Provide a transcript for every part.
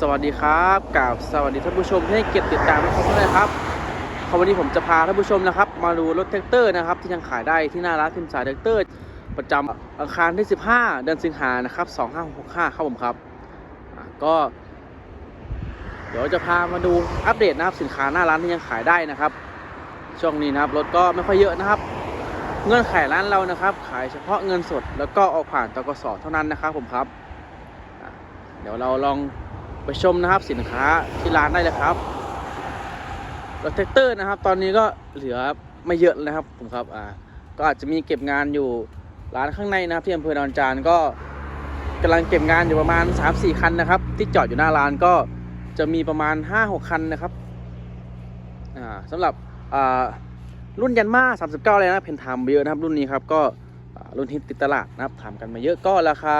สวัสดีครับกล่าวสวัสดีท่านผู้ชมที่ให้เกียรติดตามทุกท่านเลยครับวันนี้ผมจะพาท่านผู้ชมนะครับ มาดูรถแท็กเตอร์นะครับ ที่ยังขายได้ที่หน้าร้านพิมพ์สายแท็กเตอร์ ประจำอังคารที่ 15 เดือนสิงหานะครับ 2565ครับผมครับก็ เดี๋ยวจะพามาดูอัปเดตนะครับสินค้าหน้าร้านที่ยังขายได้นะครับ ช่วงนี้นะครับรถก็ไม่ค่อยเยอะนะครับ เงื่อนไขร้านเรานะครับ ขายเฉพาะเงินสด แล้วก็ออกผ่านตกสเท่านั้นนะครับผมครับเดี๋ยวเราลอง ไปชมนะครับสินค้าที่ร้านได้เลยครับรถแท็กเตอร์นะครับ ตอนนี้ก็เหลือไม่เยอะนะครับผมครับอ่าก็อาจจะมีเก็บงานอยู่ร้านข้างในนะครับ ที่อำเภอดอนจานก็กำลังเก็บงานอยู่ประมาณ 3-4 คันนะครับ ที่จอดอยู่หน้าร้านก็จะมีประมาณ 5-6 คันนะครับอ่าสำหรับอ่ารุ่นยันมา39 เลยนะเพนทามเยอะนะครับ รุ่นนี้ครับก็รุ่นฮิตติดตลาดนะครับถามกันมาเยอะก็ราคา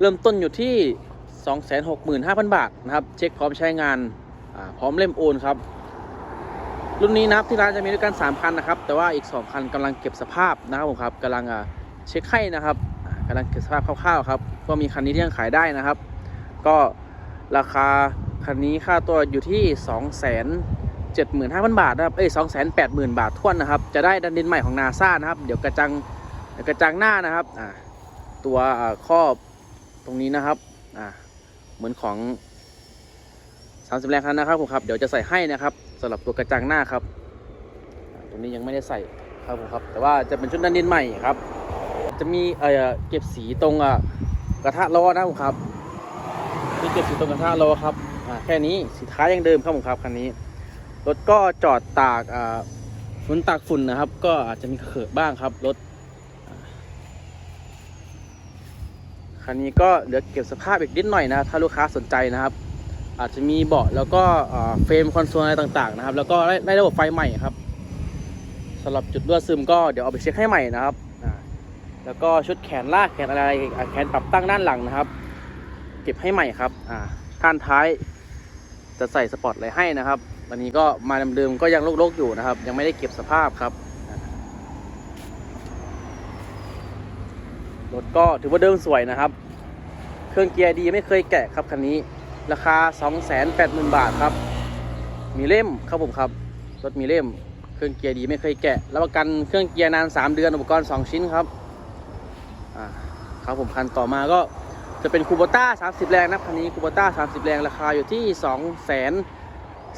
เริ่มต้นอยู่ที่ 265,000 บาทนะครับ เช็คพร้อมใช้งานพร้อมเล่มโอนครับ รุ่นนี้นะครับที่ร้านจะมีด้วยกัน 3 คันนะครับ แต่ว่าอีก 2 คันกำลังเก็บสภาพนะครับผมครับกำลังเช็คให้นะครับกำลังเก็บสภาพคร่าวๆครับ ก็มีคันนี้ที่ยังขายได้นะครับ ก็ราคาคันนี้ค่าตัวอยู่ที่207,500 บาทนะครับ เอ้ย280,000 บาททวนนะครับ จะได้ดันดินใหม่ของนาซานะครับ เดี๋ยวกระจังเดี๋ยวกระจังหน้านะครับ ตัวครอบตรงนี้นะครับ อ่า เหมือนของ30แรงคันนะครับผมครับ เดี๋ยวจะใส่ให้นะครับสำหรับตัวกระจังหน้าครับ ตรงนี้ยังไม่ได้ใส่ครับผมครับ แต่ว่าจะเป็นชุดดันดินใหม่ครับ จะมีเอ่อเก็บสีตรงอะกระทะล้อนะครับผมครับมีเก็บสีตรงกระทะล้อครับอ่าแค่นี้สีท้ายยังเดิมครับผมครับคันนี้รถก็จอดตากอ่าฝุ่นตากฝุ่นนะครับ ก็อาจจะมีเขอะบ้างครับรถอ่า คันนี้ก็เหลือเก็บสภาพอีกนิดหน่อยนะครับถ้าลูกค้าสนใจนะครับ อาจจะมีเบาะแล้วก็เฟรมคอนโซลอะไรต่างๆนะครับ แล้วก็ได้ระบบไฟใหม่ครับสำหรับจุดรั่วซึมก็เดี๋ยวเอาไปเช็คให้ใหม่นะครับแล้วก็ชุดแขนลากแขนอะไรแขนปรับตั้งด้านหลังนะครับ เก็บให้ใหม่ครับอ่าด้านท้ายจะใส่สปอร์ตเลยให้นะครับตอนนี้ก็มาเดิมๆก็ยังโลกๆอยู่นะครับ ยังไม่ได้เก็บสภาพครับ รถก็ถือว่าเดิมสวยนะครับ เครื่องเกียร์ดีไม่เคยแกะครับคันนี้ ราคา 280,000 บาทครับ มีเล่มครับผมครับ รถมีเล่ม เครื่องเกียร์ดีไม่เคยแกะรับประกันเครื่องเกียร์นาน 3 เดือนอุปกรณ์ 2 ชิ้นครับอ่าครับผมคันต่อมาก็จะเป็นคูโบต้า 30 แรงนะครับคันนี้คูโบต้า 30 แรงราคาอยู่ที่ 2 4 5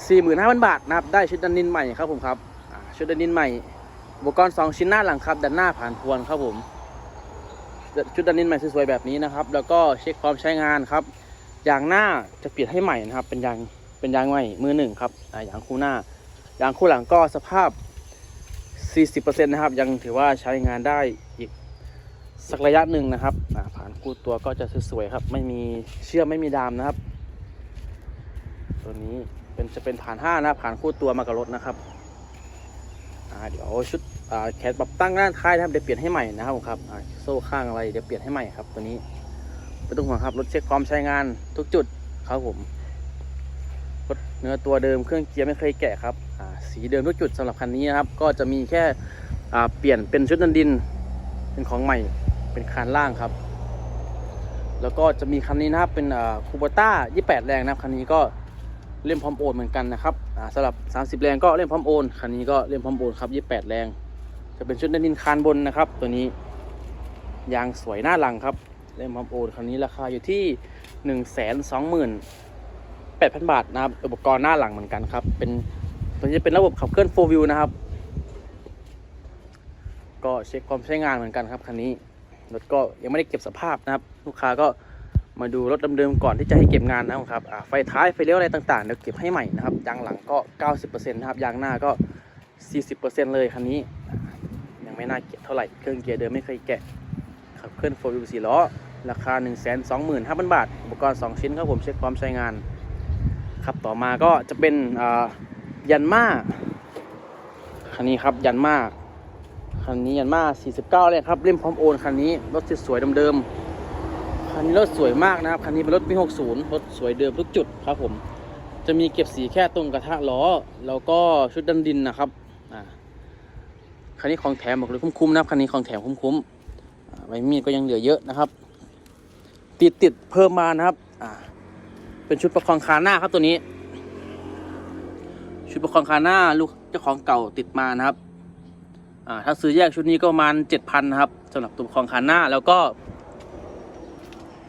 0 0 0 บาทนะครับ ได้ชุดดันนินใหม่ครับผมครับชุดดันนินใหม่ อุปกรณ์ 2 ชิ้นหน้าหลังครับ ด้านหน้าผ่านพวนครับผม ชุดดันนินใหม่สวยๆแบบนี้นะครับ แล้วก็เช็คความใช้งานครับยางหน้าจะเปลี่ยนให้ใหม่นะครับ เป็นยางเป็นยางใหม่มือหนึ่งครับอ่ายางคู่หน้ายางคู่หลังก็สภาพ 40%นะครับ ยังถือว่าใช้งานได้อีกสักระยะหนึ่งนะครับผ่านคู่ตัวก็จะสวยๆครับ ไม่มีเชื่อมไม่มีดามนะครับ ตัวนี้เป็นจะเป็นผ่านห้านะผ่านคู่ตัวมากับรถนะครับเดี๋ยวชุด แขนปรับตั้งด้านท้ายนะครับเดี๋ยวเปลี่ยนให้ใหม่นะครับผมครับโซ่ข้างอะไรเดี๋ยวเปลี่ยนให้ใหม่ครับตัวนี้ไม่ต้องห่วงครับรถเช็คความใช้งานทุกจุดครับผมรถเนื้อตัวเดิมเครื่องเกียร์ไม่เคยแกะครับสีเดิมทุกจุดสำหรับคันนี้นะครับ ก็จะมีแค่เปลี่ยนเป็นชุดนันดิน เป็นของใหม่เป็นคานล่างครับ แล้วก็จะมีคันนี้นะครับเป็นคูโบต้า 28 แรงนะครับคันนี้ก็เล่มพร้อมโอนเหมือนกันนะครับสำหรับ 30 แรงก็เล่มพร้อมโอนคันนี้ก็เล่มพร้อมโอนครับ 28 แรง จะเป็นชุดนันินคานบนนะครับ ตัวนี้ยางสวยหน้าหลังครับเล่มพร้อมโอนคันนี้ราคาอยู่ที่1 2 8 0 0 0บาทนะครับอุปกรณ์หน้าหลังเหมือนกันครับ เป็นตัวนี้จะเป็นระบบขับเคลื่อน4 wheel นะครับ ก็เช็คความใช้งานเหมือนกันครับคันนี้รถก็ยังไม่ได้เก็บสภาพนะครับ ลูกค้าก็มาดูรถเดิมๆก่อนที่จะให้เก็บงานนะครับไฟท้ายไฟเลี้ยวอะไรต่างๆเดี๋ยวเก็บให้ใหม่นะครับยางหลังก็ 90%นะครับยางหน้าก็ 40%เลยคันนี้ ไม่น่าเก็บเท่าไหร่ เครื่องเกียร์เดิมไม่เคยแกะขับเคลื่อนโฟล์วิวสี่ล้อ ราคา 1 2 5 0 0 0 บาท อุปกรณ์ 2 ชิ้นครับผมเช็คความใช้งาน ครับต่อมาก็จะเป็นยันมาคันนี้ครับยันมาคันนี้ยันมา49 เลยครับเล่มพร้อมโอนคันนี้รถสวยๆเดิมๆคันนี้รถสวยมากนะครับคันนี้เป็นรถปี60รถสวยเดิมทุกจุดครับผมจะมีเก็บสีแค่ตรงกระทะล้อ แล้วก็ชุดดันดินนะครับ อ่า คันนี้ของแถมบอกเลยคุ้มๆนะครับคันนี้ของแถมคุ้มๆอ่าใบมีดก็ยังเหลือเยอะนะครับ ติดติดเพิ่มมานะครับ อ่า เป็นชุดประคองคาหน้าครับตัวนี้ ชุดประคองคาหน้าลูกเจ้าของเก่าติดมานะครับ อ่า ถ้าซื้อแยกชุดนี้ก็ประมาณเจ็ดพันนะครับสำหรับตัวประคองคาหน้าแล้วก็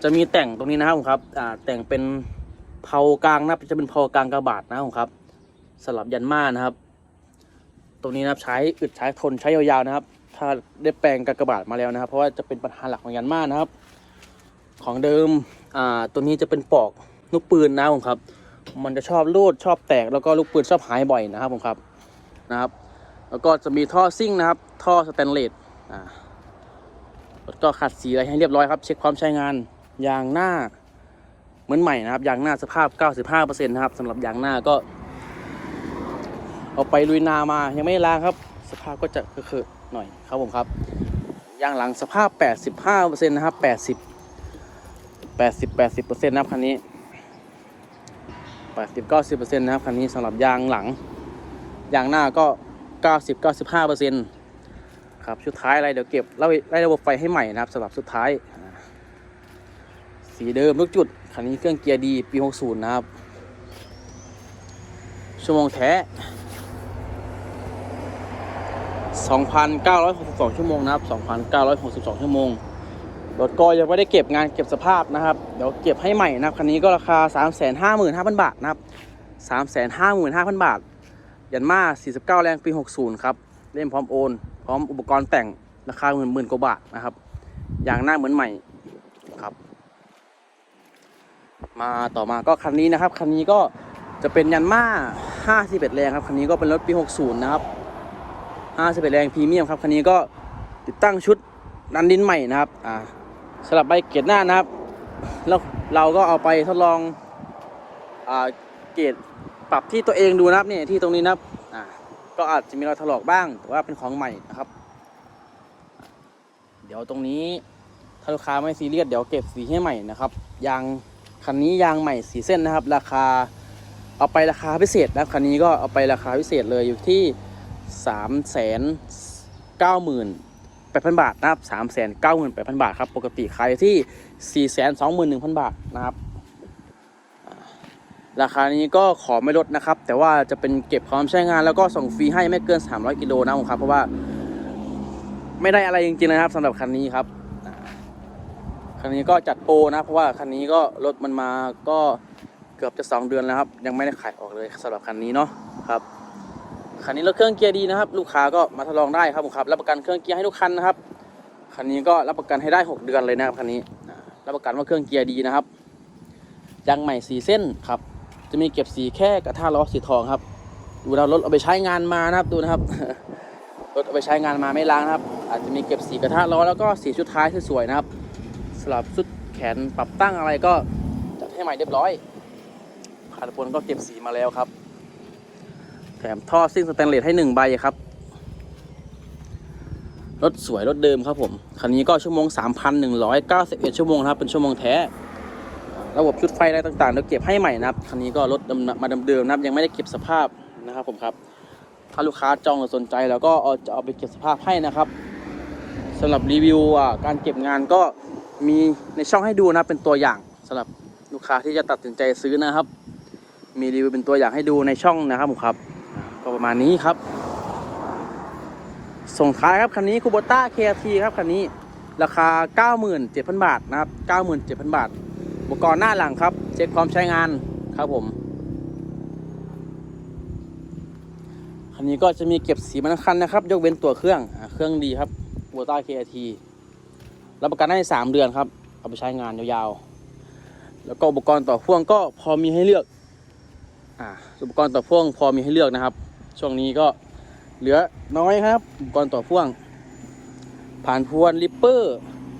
จะมีแต่งตรงนี้นะครับผมครับ อ่า แต่งเป็นเพากลางนะจะเป็นเพากลางกระบาดนะครับผมครับสลับยันมานะครับ ตรงนี้นะครับใช้อึดใช้ทนใช้ยาวๆนะครับ ถ้าได้แปลงกากบาทมาแล้วนะครับ เพราะว่าจะเป็นปัญหาหลักของยันมานะครับ ของเดิมอ่าตัวนี้จะเป็นปอกลูกปืนนะผมครับ มันจะชอบรูดชอบแตกแล้วก็ลูกปืนชอบหายบ่อยนะครับผมครับนะครับ แล้วก็จะมีท่อซิ่งนะครับ ท่อสแตนเลสอ่าแล้วก็ขัดสีอะไรให้เรียบร้อยครับ เช็คความใช้งานยางหน้าเหมือนใหม่นะครับยางหน้าสภาพ 95%นะครับสำหรับยางหน้าก็ เอาไปลุยนามายังไม่ล้างครับ สภาพก็จะเคอหน่อยครับผมครับยางหลังสภาพ 85%นะครับ80 80 80%นะครับคันนี้ 80 90%นะครับคันนี้สำหรับยางหลัง ยางหน้าก็ 90 95%ครับชุดท้ายอะไรเดี๋ยวเก็บไล่ไล่ระบบไฟให้ใหม่นะครับสำหรับสุดท้าย สีเดิมทุกจุดคันนี้เครื่องเกียร์ดีปี 60 นะครับชั่วโมงแท้ 2,962 ชั่วโมงนะครับ 2,962 ชั่วโมง รถก็ยังไม่ได้เก็บงานเก็บสภาพนะครับ เดี๋ยวเก็บให้ใหม่นะครับ คันนี้ก็ราคา 355,000 บาทนะครับ 355,000 บาท ยันมา49 แรงปี 60 ครับ เล่มพร้อมโอน พร้อมอุปกรณ์แต่ง ราคาหมื่นหมื่นกว่าบาทนะครับ อย่างหน้าเหมือนใหม่ครับ มาต่อมาก็คันนี้นะครับ คันนี้ก็จะเป็นยันมา51 แรงครับ คันนี้ก็เป็นรถปี 60 นะครับ 51 แรงพรีเมียมครับคันนี้ก็ติดตั้งชุดดันดินใหม่นะครับอ่าสลับใบเกรดหน้านะครับแล้วเราก็เอาไปทดลองอ่าเกรดปรับที่ตัวเองดูนะครับเนี่ยที่ตรงนี้นะครับอ่าก็อาจจะมีรอยถลอกบ้างแต่ว่าเป็นของใหม่นะครับ เดี๋ยวตรงนี้ถ้าลูกค้าไม่ซีเรียสเดี๋ยวเก็บสีให้ใหม่นะครับยางคันนี้ยางใหม่สีเส้นนะครับ ราคาเอาไปราคาพิเศษนะคันนี้ก็เอาไปราคาพิเศษเลยอยู่ที่ สามแสนเก้าหมื่นแปดพันบาทนะครับสามแสนเก้าหมื่นแปดพันบาทครับ ปกติขายที่สี่แสนสองหมื่นหนึ่งพันบาทนะครับอ่าราคานี้ก็ขอไม่ลดนะครับ แต่ว่าจะเป็นเก็บพร้อมใช้งานแล้วก็ส่งฟรีให้ไม่เกิน 300 กิโลนะครับผมครับเพราะว่า ไม่ได้อะไรจริงๆนะครับสำหรับคันนี้ครับคันนี้ก็จัดโปรนะเพราะว่าคันนี้ก็รถมันมาก็เกือบจะ 2 เดือนแล้วครับ ยังไม่ได้ขายออกเลยสำหรับคันนี้เนาะครับ คันนี้รถเครื่องเกียร์ดีนะครับ ลูกค้าก็มาทดลองได้ครับผมครับรับประกันเครื่องเกียร์ให้ทุกคันนะครับคันนี้ก็รับประกันให้ได้ 6 เดือนเลยนะครับคันนี้รับประกันว่าเครื่องเกียร์ดีนะครับยางใหม่สีเส้นครับ จะมีเก็บสีแค่กระทะล้อสีทองครับ ดูนะรถเอาไปใช้งานมานะครับดูนะครับรถเอาไปใช้งานมาไม่ล้างนะครับ อาจจะมีเก็บสีกระทะล้อแล้วก็สีชุดท้ายที่สวยนะครับสลับชุดแขนปรับตั้งอะไรก็จัดให้ใหม่เรียบร้อยคาร์บอนก็เก็บสีมาแล้วครับ มท่อซิ่งสแตนเลสให้หนึ่งใบครับ รถสวยรถเดิมครับผม คันนี้ก็ชั่วโมง 3,191 ชั่วโมงนะครับ เป็นชั่วโมงแท้ ระบบชุดไฟอะไรต่างๆเดี๋ยวเก็บให้ใหม่นะครับ คันนี้ก็รถมาเดิมๆนะครับยังไม่ได้เก็บสภาพนะครับผมครับ ถ้าลูกค้าจองหรือสนใจแล้วก็เอาจะเอาไปเก็บสภาพให้นะครับสำหรับรีวิวอะการเก็บงานก็มีในช่องให้ดูนะเป็นตัวอย่างสำหรับลูกค้าที่จะตัดสินใจซื้อนะครับ มีรีวิวเป็นตัวอย่างให้ดูในช่องนะครับผมครับ ก็ประมาณนี้ครับ ส่งท้ายครับคันนี้คูโบต้า KRT ครับคันนี้ราคา 97,000 บาทนะครับ 97,000 บาท อุปกรณ์หน้าหลังครับ เช็คความใช้งานครับผม คันนี้ก็จะมีเก็บสีมันคันนะครับ ยกเว้นตัวเครื่องอเครื่องดีครับคูโบต้า KRT รับประกันได้สามเดือนครับ เอาไปใช้งานยาวๆ แล้วก็อุปกรณ์ต่อพ่วงก็พอมีให้เลือก อ่า อุปกรณ์ต่อพ่วงพอมีให้เลือกนะครับ ช่วงนี้ก็เหลือน้อยครับอุปกรณ์ต่อพ่วง ผ่านพวนลิปเปอร์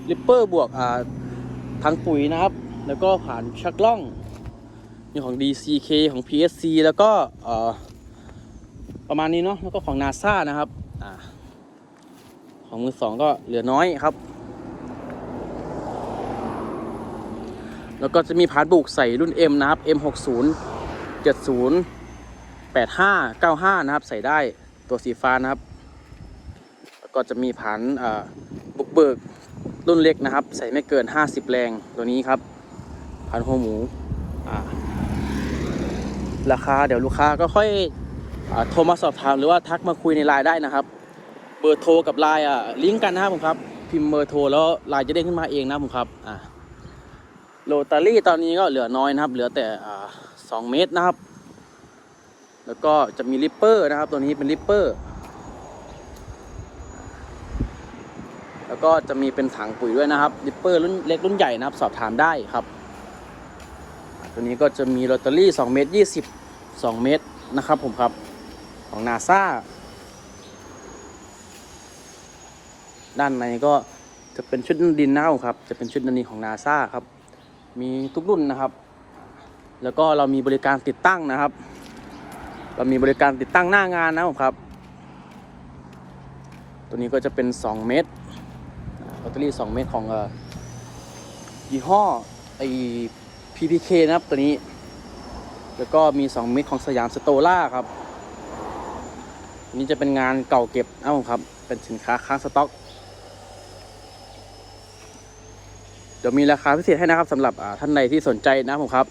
ลิปเปอร์บวกอ่าทังปุ๋ยนะครับ แล้วก็ผ่านชักล่องมีของ DCK ของ PSC แล้วก็เอ่อประมาณนี้เนาะแล้วก็ของ NASA นะครับอของมือสองก็เหลือน้อยครับ แล้วก็จะมีพาร์ทบุกใส่รุ่น M นะครับ M60 70 85 95 นะครับ ใส่ได้ตัวสีฟ้านะครับ แล้วก็จะมีผันบุกเบิกรุ่นเล็กนะครับ ใส่ไม่เกิน 50 แรงตัวนี้ครับผันหัวหมูราคาเดี๋ยวลูกค้าก็ค่อยอโทรมาสอบถามหรือว่าทักมาคุยในไลน์ได้นะครับ เบอร์โทรกับไลน์อะลิงก์กันนะครับผมครับ พิมพ์เบอร์โทรแล้วไลน์จะเด้งขึ้นมาเองนะผมครับอ่าโรตารี่ตอนนี้ก็เหลือน้อยนะครับ เหลือแต่อ่าสองเมตรนะครับ แล้วก็จะมีริปเปอร์นะครับ ตัวนี้เป็นริปเปอร์ แล้วก็จะมีเป็นถังปุ๋ยด้วยนะครับริปเปอร์รุ่นเล็กรุ่นใหญ่นะครับ สอบถามได้ครับ ตัวนี้ก็จะมีโรตารี่2เมตร20 2 เมตรนะครับผมครับของนาซาด้านในก็จะเป็นชุดดินเน่าครับ จะเป็นชุดดินของนาซาครับ มีทุกรุ่นนะครับ แล้วก็เรามีบริการติดตั้งนะครับ เรามีบริการติดตั้งหน้างานนะครับครับ ตัวนี้ก็จะเป็น 2 เมตรแบตเตอรี่ 2 เมตรของยี่ห้อไอ PPK นะครับตัวนี้ แล้วก็มี 2 เมตรของสยามสโตล่าครับนี้จะเป็นงานเก่าเก็บนะครับครับ เป็นสินค้าค้างสต็อกเดี๋ยวมีราคาพิเศษให้นะครับสำหรับท่านใดที่สนใจนะครับผมครับ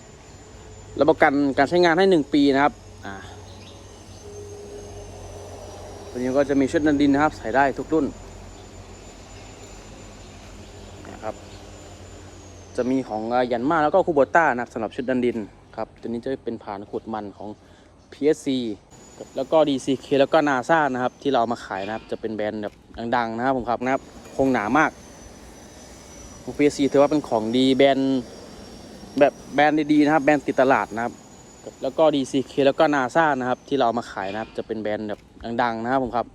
รับประกันการใช้งานให้ 1 ปีนะครับอ่า ตัวนี้ก็จะมีชุดนันดินนะครับ ใส่ได้ทุกรุ่นนะครับ จะมีของยันมาแล้วก็คูโบต้านะครับสำหรับชุดดันดินครับ ตัวนี้จะเป็นผ่านขุดมันของ PSC แล้วก็ DCK แล้วก็ NASA นะครับ ที่เราเอามาขายนะครับ จะเป็นแบรนด์แบบดัง ๆ นะครับผมครับนะครับคงหนามากของ PSC ถือว่าเป็นของดีแบรนด์แบบแบรนด์ดีๆนะครับ แบรนด์ติดตลาดนะครับ แล้วก็ DCK แล้วก็ NASA นะครับ ที่เราเอามาขายนะครับ จะเป็นแบรนด์แบบ ดังๆนะครับผมครับ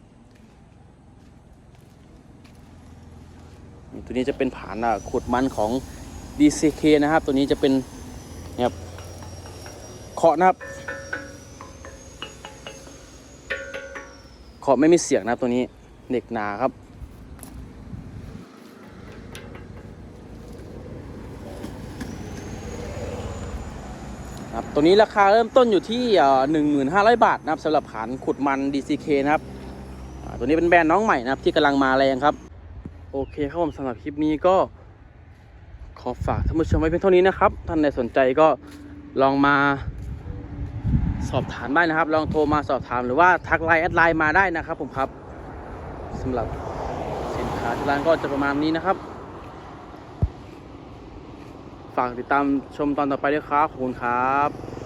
ตัวนี้จะเป็นผ่านอะขุดมันของ DCK นะครับ ตัวนี้จะเป็นเนี่ยครับเคาะนะครับเคาะไม่มีเสียงนะครับตัวนี้เด็กหนาครับ ครับ ตัวนี้ราคาเริ่มต้นอยู่ที่หนึ่งหมื่นห้าร้อยบาทนะครับสำหรับขานขุดมัน DCK นะครับตัวนี้เป็นแบรนด์น้องใหม่นะครับที่กำลังมาแรงครับ โอเคครับผมสำหรับคลิปนี้ก็ขอฝากท่านผู้ชมไว้เพียงเท่านี้นะครับท่านใดสนใจก็ลองมาสอบถามได้นะครับ ลองโทรมาสอบถามหรือว่าทักไลน์แอดไลน์มาได้นะครับผมครับสำหรับสินค้าที่ร้านก็จะประมาณนี้นะครับ ฝากติดตามชมตอนต่อไปด้วยครับขอบคุณครับ